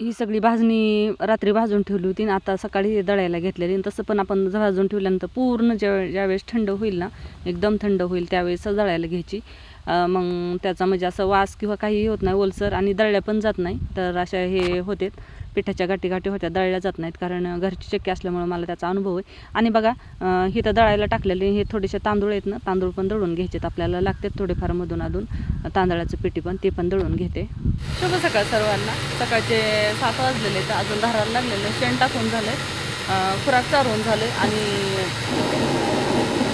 ही सगळी भाजणी रात्री भाजून ठेवली होती आणि आता सकाळी दळायला घेतलेली आणि तसं पण आपण भाजून ठेवल्यानंतर पूर्ण ज्या ज्यावेळेस थंड होईल ना एकदम थंड होईल त्यावेळेस दळायला घ्यायची. मग त्याचा म्हणजे असं वास किंवा काही होत नाही ओलसर आणि दळल्या पण जात नाही तर अशा हे होते पिठाच्या गाठी गाठी होत्या दळल्या जात नाहीत कारण घरची चक्की असल्यामुळे मला त्याचा अनुभव आहे. आणि बघा अं, ही तर दळायला टाकलेले हे थोडेसे तांदूळ आहेत ना तांदूळ पण दळून घ्यायचेत. आपल्याला लागतात थोडेफार मधून अधून. तांदळाचं पिठी पण ते पण दळून घेते. शुभ सकाळ सर्वांना. सकाळचे सात वाजलेले तर अजून धाराला लागलेलं शेण टाकून झालं खुराक चारवून झालं आणि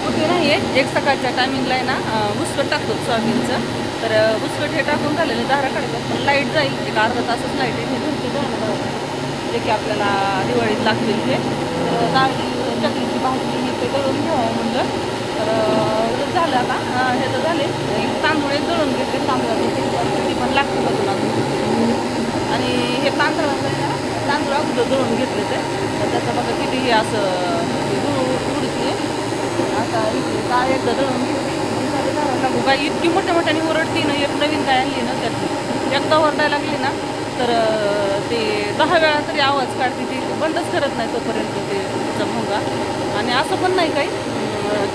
ओके नाही आहे एक सकाळच्या टायमिंगला आहे ना उसवट टाकतो सोयाबीनचं. तर उसवट हे टाकून झालेलं दारा काढतात पण लाइट जाईल एक अर्धा तासच लाइट आहे. हे घरचे जे की आपल्याला दिवाळीत लागतील ते तर डाळी चटणीची भाजी हे ते दळून घ्यावं म्हणलं. तर झालं आता. हे तर झाले. एक तांदूळ एक दळून घेतले. तांदूळ पण लागते बघून अजून आणि हे तांदूळ तांदूळ अगोदर दळून घेतले ते. तर त्याचं बघा किती हे असं काय इथे डाळ एकदा इतकी मोठ्या मोठ्याने ओरडती ना एक नवीन काय आणली ना त्यात? एकदा ओरडायला लागली ना तर ते दहा वेळा तरी आवाज काढते ती. बंदच करत नाही तोपर्यंत ते तिचा भोंगा आणि असं पण नाही काही.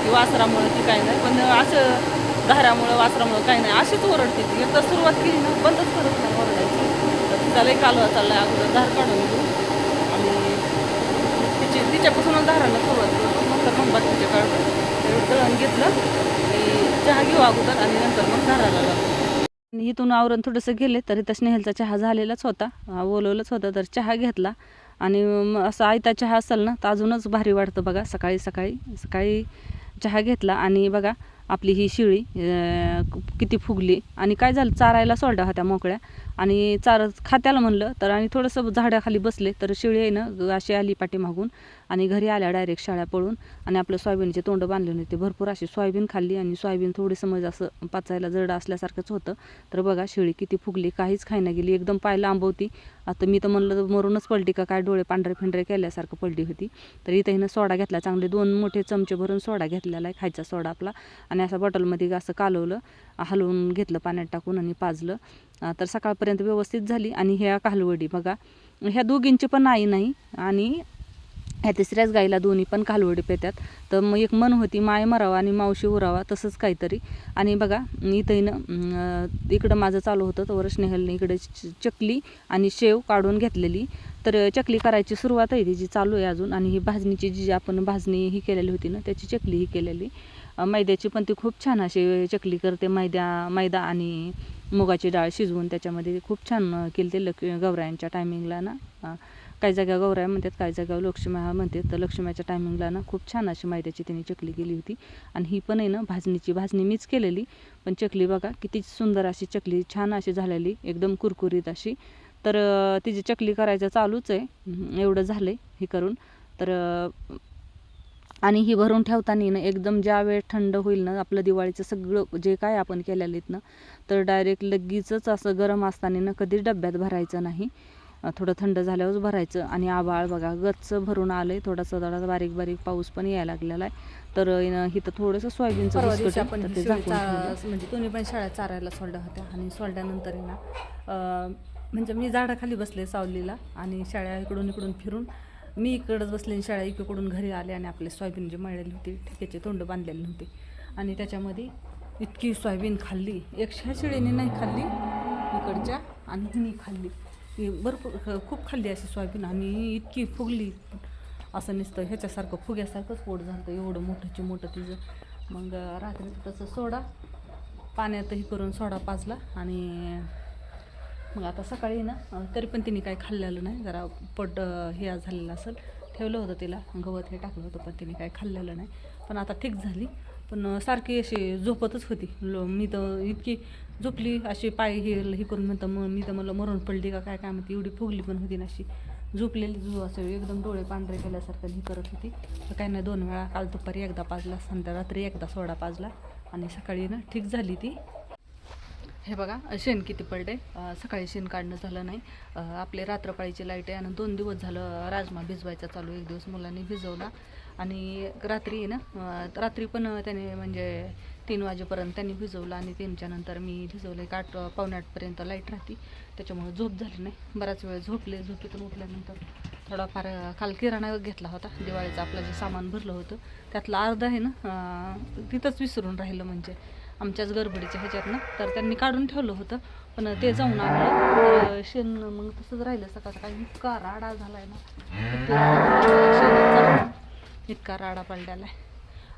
की वासरामुळं की काय नाही. पण असं धारामुळं वासरामुळं काही नाही. अशीच ओरडते ती. एकदा सुरुवात केली ना बंदच करत नाही ओरडायची. तर तिचा लई कालवा चाललाय अगोदर धार काढून घेऊ आणि तिची तिच्यापासूनच धाराला सुरुवात करू नंतर मग बाकीचे दळण घेतलं. चहा घेऊ अगोदर आणि नंतर मग घराला लागतो आणि इथून आवरण थोडंसं गेले तरी तर स्नेहलचा चहा झालेलाच होता. अं, बोलवलंच होतं तर चहा घेतला. आणि मग असं आयता चहा असेल ना तर अजूनच भारी वाटतं बघा. सकाळी सकाळी सकाळी चहा घेतला. आणि बघा आपली ही शिळी किती फुगली. आणि काय झालं? चारायला सोडल्या होत्या मोकळ्या. आणि चार खात्याला म्हणलं तर आणि थोडंसं झाडाखाली बसले तर शिळी आहे ना अशी आली पाठीमागून आणि घरी आल्या डायरेक्ट शाळा पळून आणि आपलं सोयाबीनचे तोंड बांधले होते. भरपूर अशी सोयाबीन खाल्ली आणि सोयाबीन थोडी समज म्हणजे असं पचायला जड असल्यासारखंच होतं. तर बघा शिळी किती फुगली काहीच खायना गेली एकदम पाय लांबवती आता मी तर म्हणलं मरूनच पलटी का? काय डोळे पांढरे फिंढरे केल्यासारखं पलटी होती. तर इथं हिनं सोडा घेतला चांगले दोन मोठे चमचे भरून सोडा घेतलेला आहे खायचा सोडा आपला. आणि असा बॉटलमध्ये असं कालवलं हलवून घेतलं पाण्यात टाकून आणि पाजलं. तर सकाळपर्यंत व्यवस्थित झाली. आणि ह्या कालवडी बघा ह्या दोघींची पण आई नाही आणि ह्या तिसऱ्याच गाईला दोन्ही पण कालवडी पेतात तर मग एक मन होती माय मरावा आणि मावशी उरावा तसंच काहीतरी. आणि बघा इथं इकडं माझं चालू होतं तर स्नेहलने इकडे च- चकली आणि शेव काढून घेतलेली. तर चकली करायची सुरुवात आहे तिची चालू आहे अजून. आणि ही भाजणीची जी आपण भाजणी ही केलेली होती ना त्याची चकली ही केलेली. मैद्याची पण ती खूप छान अशी चकली करते मैद्या मैदा आणि मुगाची डाळ शिजवून त्याच्यामध्ये खूप छान केली ते लक्ष गौरायांच्या टायमिंगला ना. काही जागा गौराय म्हणतात काही जागा लक्ष्मी म्हणतात. तर लक्ष्म्याच्या टायमिंगला ना खूप छान अशी मैद्याची तिने चकली केली होती. आणि ही पण आहे ना भाजणीची. भाजणी मीच केलेली. पण चकली बघा किती सुंदर अशी चकली छान अशी झालेली. एकदम कुरकुरीत अशी. तर तिची चकली करायचं चालूच आहे. एवढं झालं आहे हे करून. तर आणि ही भरून ठेवताना ना एकदम ज्या वेळ थंड होईल ना आपलं दिवाळीचं सगळं जे काय आपण केलेलं आहेत ना तर डायरेक्ट लगेचच असं गरम असताना ना कधीच डब्यात भरायचं नाही. थोडं थंड झाल्यावरच भरायचं. आणि आबाळ बघा गच्च भरून आलं आहे थोडासा थोडा बारीक बारीक पाऊस पण यायला लागलेला आहे. तर इथं थोडंसं सोयाबीनचं म्हणजे दोन्ही पण शाळा चारायला सोडल्या होत्या. आणि सोडल्यानंतर ना म्हणजे मी झाडाखाली बसले सावलीला आणि शाळा इकडून इकडून फिरून मी इकडंच बसले शाळा इकडून घरी आले आणि आपले सोयाबीन जे मळलेली होती ठिकेचे तोंड बांधलेले होते आणि त्याच्यामध्ये इतकी सोयाबीन खाल्ली. एकशा शिळेने नाही खाल्ली इकडच्या आणि हिनी खाल्ली. ही भरपूर खूप खाल्ली अशी सोयाबीन आणि इतकी फुगली. असं नसतं ह्याच्यासारखं फुग्यासारखंच पोट झालं एवढं मोठंची मोठं तिचं. मग रात्री तसं सोडा. पाण्यातही करून सोडा पाजला आणि मग आता सकाळी ना तरी पण तिने काय खाल्लेलं नाही. जरा पट हे झालेलं असेल. ठेवलं होतं तिला गवत हे टाकलं होतं पण तिने काय खाल्लेलं नाही. पण आता ठीक झाली. पण सारखी अशी झोपतच होती. लो मी तर इतकी झोपली अशी पाय हे हे करून म्हणतं मग मी तर मला मरून पडली का काय काय? म्हणते एवढी फुगली पण होती ना अशी. झोपलेली झो असं एकदम डोळे पांढरे केल्यासारखं ही करत होती. तर काही नाही दोन वेळा काल दुपारी एकदा पाजला संध्या रात्री एकदा सोडा पाजला. आणि सकाळी ना ठीक झाली ती. हे बघा शेण किती पडले सकाळी शेण काढणं झालं नाही. आपले रात्रपाळीची लाइट आहे आणि दोन दिवस झालं राजमा भिजवायचा चालू एक दिवस मुलांनी भिजवला. आणि रात्री ना रात्री पण त्याने म्हणजे तीन वाजेपर्यंत त्यांनी भिजवलं आणि तीनच्या नंतर मी भिजवलं एक आठ पावणे आठपर्यंत लाइट राहते. त्याच्यामुळे झोप झाली नाही. बराच वेळ झोपले. झोपेतून उठल्यानंतर थोडाफार काल किराणा घेतला होता. दिवाळीचं आपलं जे सामान भरलं होतं त्यातलं अर्ध आहे ना तिथंच विसरून राहिलं म्हणजे. आमच्याच गडबडीच्या ह्याच्यात ना तर त्यांनी काढून ठेवलं होतं पण ते जाऊन आणलं. शेण मग तसंच राहिलं सकाळ सकाळी इतका राडा झालाय ना. इतका राडा इतका राडा पडलेला आहे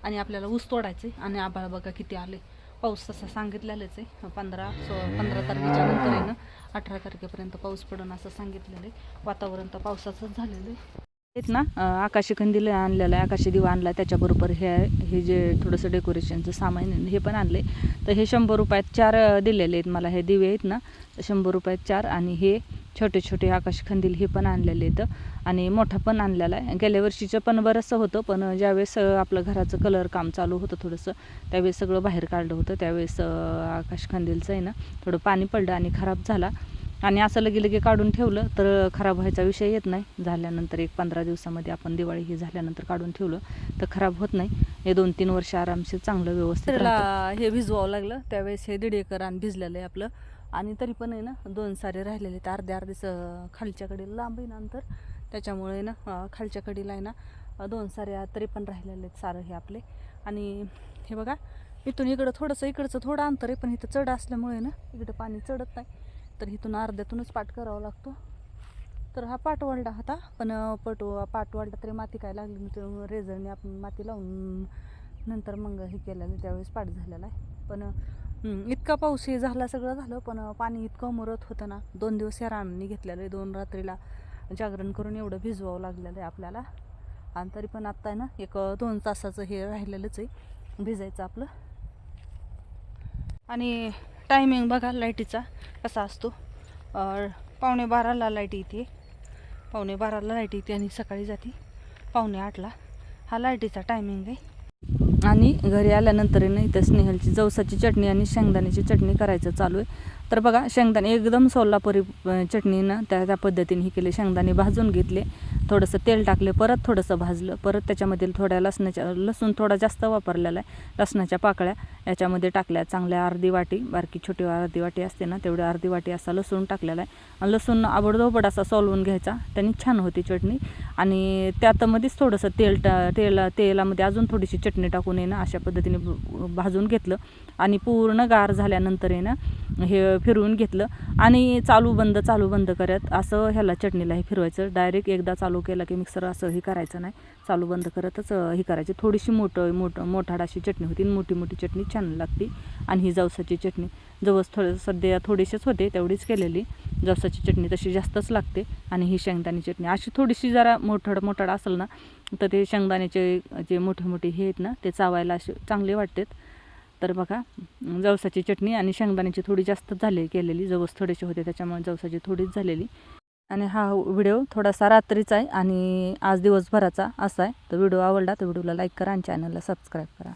आणि आपल्याला ऊस तोडायचं आहे आणि आभाळ बघा किती आले. पाऊस तसा सांगितलेलंच आहे. पंधरा सो पंधरा तारखेच्या नंतर आहे ना अठरा तारखेपर्यंत पाऊस पडून असं सांगितलेलं आहे. वातावरण तर पावसाचंच झालेलं आहे. आहेत ना आकाशी कंदील आणलेला आहे आकाशी दिवा आणला त्याच्याबरोबर हे हे जे थोडंसं डेकोरेशनचं सामान हे पण आणलं आहे तर हे शंभर रुपयात चार दिलेले आहेत मला हे दिवे आहेत ना. तर शंभर रुपयात चार आणि हे छोटे छोटे आकाशी कंदील हे पण आणलेले आहेत. आणि मोठा पण आणलेला आहे. गेल्या वर्षीचं पण बरंचसं होतं पण ज्यावेळेस आपलं घराचं कलर काम चालू होतं थोडंसं त्यावेळेस सगळं बाहेर काढलं होतं. त्यावेळेस आकाश कंदीलचं आहे ना थोडं पाणी पडलं आणि खराब झाला. आणि असं लगे लगे काढून ठेवलं तर खराब व्हायचा विषय येत नाही. झाल्यानंतर एक पंधरा दिवसामध्ये आपण दिवाळी ही झाल्यानंतर काढून ठेवलं तर खराब होत नाही. हे दोन तीन वर्ष आरामशीर चांगलं व्यवस्थित हे भिजवावं लागलं. त्यावेळेस हे दीड एकर रान भिजलेलं आहे आपलं. आणि तरी पण आहे ना दोन सारे राहिलेले आहेत. अर्धे अर्धेच अं, खालच्या कडेला लांब आहे ना अंतर. त्याच्यामुळे ना अं, खालच्या कडेला आहे ना दोन सारे तरी पण राहिलेले आहेत सारं हे आपले. आणि हे बघा इथून इकडं थोडंसं इकडचं थोडं अंतर आहे पण इथं चढ असल्यामुळे ना इकडं पाणी चढत नाही. तर इथून अर्ध्यातूनच पाठ करावा लागतो. तर हा पाट वाढला होता पण अं, पट पाट वाढला तरी माती काय लागली नाही तर रेझरने आपण माती लावून नंतर मग हे केलेलं त्यावेळेस पाठ झालेला आहे. पण इतका पाऊस हे झाला सगळं झालं पण पाणी इतकं मुरत होतं ना दोन दिवस या रानांनी घेतलेलं आहे. दोन रात्रीला जागरण करून एवढं भिजवावं लागलेलं आहे आपल्याला. आणि तरी पण आत्ता आहे ना एक दोन तासाचं हे राहिलेलंच आहे भिजायचं आपलं. आणि टायमिंग बघा लाईटीचा कसा असतो. पावणे बाराला लाइट येते. पावणे बाराला लाइट येते आणि सकाळी जाते. पावणे आठला. हा लाईटीचा टायमिंग आहे. आणि घरी आल्यानंतर इथं स्नेहलची जवसाची चटणी आणि शेंगदाण्याची चटणी करायचं चालू आहे. तर बघा शेंगदाणे एकदम सोलापुरी चटणीनं त्या त्या पद्धतीने हे केले. शेंगदाणे भाजून घेतले. थोडंसं तेल टाकले परत थोडंसं भाजलं. परत त्याच्यामध्ये थोड्या लसणाच्या लसूण थोडा जास्त वापरलेला आहे. लसणाच्या पाकळ्या याच्यामध्ये टाकल्या. चांगल्या अर्धी वाटी बारकी छोटी अर्धी वाटी असते ना तेवढी अर्धी वाटी असा लसूण टाकलेला आहे. आणि लसूण आबडधोबड असा सोलवून घ्यायचा. त्यांनी छान होती चटणी. आणि त्यातमध्येच थोडंसं तेल टा तेला तेलामध्ये अजून थोडीशी चटणी टाकून आहे ना अशा पद्धतीने भाजून घेतलं. आणि पूर्ण गार झाल्यानंतर आहे ना हे फिरवून घेतलं. आणि चालू बंद चालू बंद करत असं ह्याला चटणीला हे फिरवायचं. डायरेक्ट एकदा चालू केलं की मिक्सर असं हे करायचं नाही. चालू बंद करतच हे करायची. थोडीशी मोठं मोठं मोठाड अशी चटणी होती. आणि मोठी मोठी चटणी छान लागते. आणि ही जवसाची चटणी. जवस थोडं सध्या थोडीशीच होते तेवढीच केलेली. जवसाची चटणी तशी जास्तच लागते. आणि ही शेंगदाणी चटणी. अशी थोडीशी जरा मोठड मोठाड असेल ना तर ते शेंगदाण्याचे जे मोठे मोठे हे आहेत ना ते चावायला असे चांगले वाटतात. तर बघा जवसाची चटणी आणि शेंगदाण्याची थोडी जास्त झाली केलेली जवस थोडेसे होते त्याच्यामुळे जवसाची थोडीच झालेली. आणि हा व्हिडिओ थोडासा रात्रीचा आहे आणि आज दिवसभराचा असा आहे. तर व्हिडिओ आवडला तर व्हिडिओला लाईक करा आणि चॅनलला सबस्क्राईब करा.